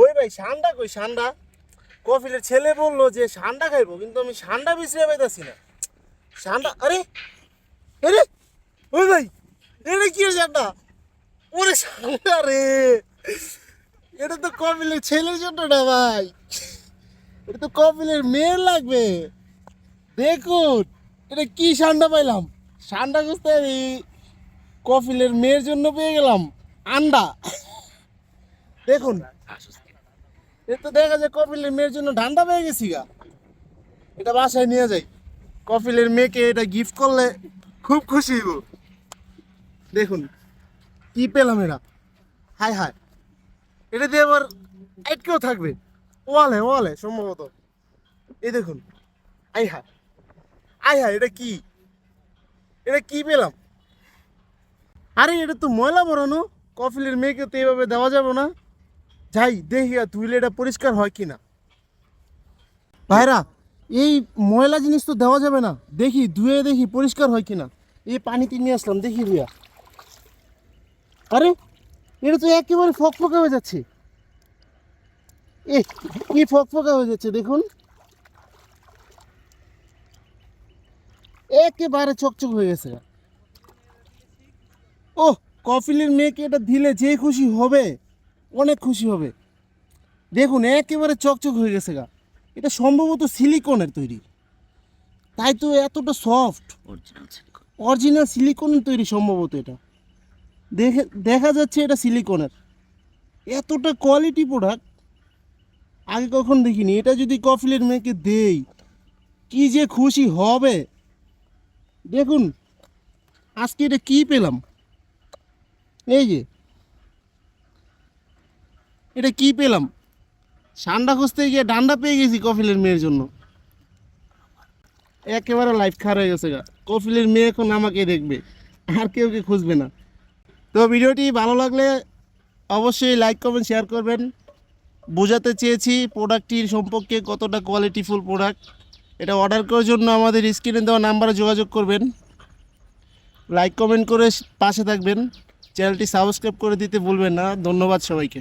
ওই ভাই সান্ডা কই সান্ডা? কফিলের ছেলে বলল যে সান্ডা খাইবো, কিন্তু আমি সান্ডা বিছড়ে পাইতাছি না। সান্ডা, আরে আরে, ওই ভাই, এটা কি সান্ডা? ওরে সান্ডা রে, এটা তো কপিলের ছেলের জন্য না ভাই। এটা তো কপিলের মেয়ের লাগবে। দেখুন, এটা কি সান্ডা পাইলাম? সান্ডা খুঁজতে আমি কপিলের মেয়ের জন্য পেয়ে গেলাম, আন্ডা। দেখুন এ তো দেখা যায় কপিলের মেয়ের জন্য ঠান্ডা পেয়ে গেছি গা। এটা বাসায় নিয়ে যাই। কপিলের মেয়েকে এটা গিফট করলে খুব খুশি হইব। দেখুন, কি পেলাম এরা। হায় হায় এটা দিয়ে আবার আটকেও থাকবে। ওয়ালে ওয়ালে, সম্ভবত। এই দেখুন, আই হায় আই হায় এটা কি? এটা কি পেলাম? আরে, এটা তো ময়লা বড়ানো কফিলের মেয়েকে তো এভাবে দেওয়া যাবে না। যাই দেখি তুইলে এটা পরিষ্কার হয় কি না? ভাইরা, এই ময়লা জিনিস তো দেওয়া যাবে না। দেখি ধুয়ে দেখি পরিষ্কার হয় কি না? এই পানিতে নিয়ে আসলাম দেখি ভুয়া আরে, এটা তো একেবারে ফক ফকফকা হয়ে যাচ্ছে। এ কি ফকফকা হয়ে যাচ্ছে, দেখুন। একেবারে চকচক হয়ে গেছে। ও কফিলের মেয়েকে এটা দিলে যে খুশি হবে। অনেক খুশি হবে। দেখুন একেবারে চকচক হয়ে গেছে গা। এটা সম্ভবত সিলিকনের তৈরি। তাই তো এতটা সফট অরিজিনাল সিলিকনের তৈরি সম্ভবত এটা। দেখে দেখা যাচ্ছে এটা সিলিকনের। এতটা কোয়ালিটি প্রোডাক্ট আগে কখন দেখিনি। এটা যদি কফিলের মেয়েকে দেই কি যে খুশি হবে। দেখুন আজকে এটা কি পেলাম? এই যে এটা কি পেলাম? সান্ডা খুঁজতে গিয়ে ডান্ডা পেয়ে গেছি কফিলের মেয়ের জন্য। একেবারে লাইফ খারাপ হয়ে গেছে গা। কফিলের মেয়ে এখন আমাকে দেখবে, আর কেউ কে খুঁজবে না। তো ভিডিওটি ভালো লাগলে অবশ্যই লাইক কমেন্ট শেয়ার করবেন। বোঝাতে চেয়েছি প্রোডাক্টটির সম্পর্কে কতটা কোয়ালিটিফুল প্রোডাক্ট এটা অর্ডার করার জন্য আমাদের স্ক্রিনে দেওয়া নাম্বারে যোগাযোগ করবেন। লাইক কমেন্ট করে পাশে থাকবেন। চ্যানেলটি সাবস্ক্রাইব করে দিতে ভুলবেন না। ধন্যবাদ সবাইকে।